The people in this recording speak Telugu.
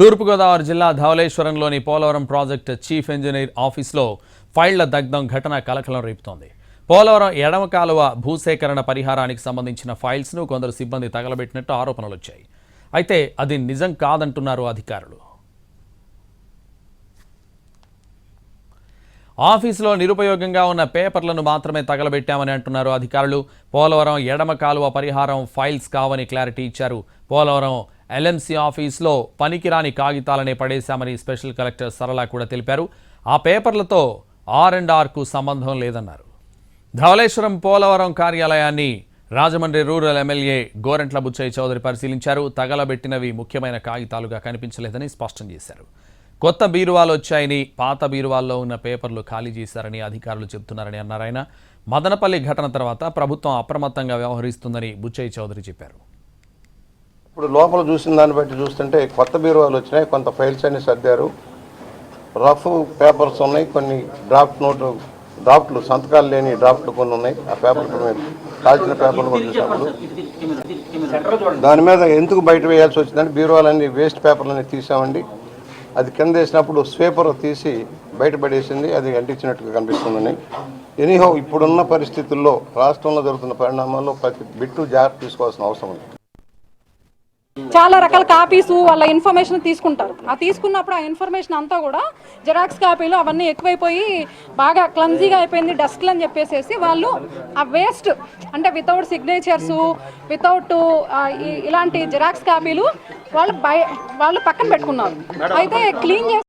తూర్పుగోదావరి జిల్లా ధవళేశ్వరంలోని పోలవరం ప్రాజెక్టు చీఫ్ ఇంజనీర్ ఆఫీస్లో ఫైళ్ళ దగ్ధం ఘటన కలకలం రేపుతోంది. పోలవరం ఎడమ కాలువ భూసేకరణ పరిహారానికి సంబంధించిన ఫైల్స్ను కొందరు సిబ్బంది తగలబెట్టినట్టు ఆరోపణలు వచ్చాయి. అయితే అది నిజం కాదంటున్నారు అధికారులు. ఆఫీసులో నిరుపయోగంగా ఉన్న పేపర్లను మాత్రమే తగలబెట్టామని అంటున్నారు అధికారులు. పోలవరం ఎడమ కాలువ పరిహారం ఫైల్స్ కావని క్లారిటీ ఇచ్చారు. పోలవరం ఎల్ఎంసీ ఆఫీస్లో పనికిరాని కాగితాలనే పడేశామని స్పెషల్ కలెక్టర్ సరళ కూడా తెలిపారు. ఆ పేపర్లతో ఆర్ అండ్ ఆర్కు సంబంధం లేదన్నారు. ధవళేశ్వరం పోలవరం కార్యాలయాన్ని రాజమండ్రి రూరల్ ఎమ్మెల్యే గోరంట్ల బుచ్చయ్య చౌదరి పరిశీలించారు. తగలబెట్టినవి ముఖ్యమైన కాగితాలుగా కనిపించలేదని స్పష్టం చేశారు. కొత్త బీరువాలు వచ్చాయని పాత బీరువాల్లో ఉన్న పేపర్లు ఖాళీ చేశారని అధికారులు చెబుతున్నారని అన్నారు ఆయన. మదనపల్లి ఘటన తర్వాత ప్రభుత్వం అప్రమత్తంగా వ్యవహరిస్తుందని బుచ్చయ్య చౌదరి చెప్పారు. ఇప్పుడు లోపల చూసిన దాన్ని బట్టి చూస్తుంటే కొత్త బీరువాలు వచ్చినాయి కొంత ఫైల్స్ అన్ని సర్దారు. రఫ్ పేపర్స్ ఉన్నాయి కొన్ని డ్రాఫ్ట్ నోటు డ్రాఫ్ట్లు సంతకాలు లేని డ్రాఫ్ట్లు కొన్ని ఉన్నాయి. ఆ పేపర్లు మేము కాల్చిన పేపర్లు కూడా చూసినప్పుడు దాని మీద ఎందుకు బయట వేయాల్సి వచ్చిందంటే బీరువాలన్నీ వేస్ట్ పేపర్లన్నీ తీసామండి. అది కింద వేసినప్పుడు స్వేపర్ తీసి బయటపడేసింది అది అంటించినట్టుగా కనిపిస్తుందని. ఎనీహో ఇప్పుడున్న పరిస్థితుల్లో రాష్ట్రంలో జరుగుతున్న పరిణామాల్లో ప్రతి బిట్టు జాగ్రత్త తీసుకోవాల్సిన అవసరం ఉంది. చాలా రకాల కాపీస్ వాళ్ళ ఇన్ఫర్మేషన్ తీసుకుంటారు. ఆ తీసుకున్నప్పుడు ఆ ఇన్ఫర్మేషన్ అంతా కూడా జిరాక్స్ కాపీలు అవన్నీ ఎక్కువైపోయి బాగా క్లమ్జీగా అయిపోయింది డస్ట్లు అని చెప్పేసి వాళ్ళు ఆ వేస్ట్ అంటే వితౌట్ సిగ్నేచర్స్ వితౌట్ ఇలాంటి జిరాక్స్ కాపీలు వాళ్ళు బయ వాళ్ళు పక్కన పెట్టుకున్నారు. అయితే క్లీన్ చేసి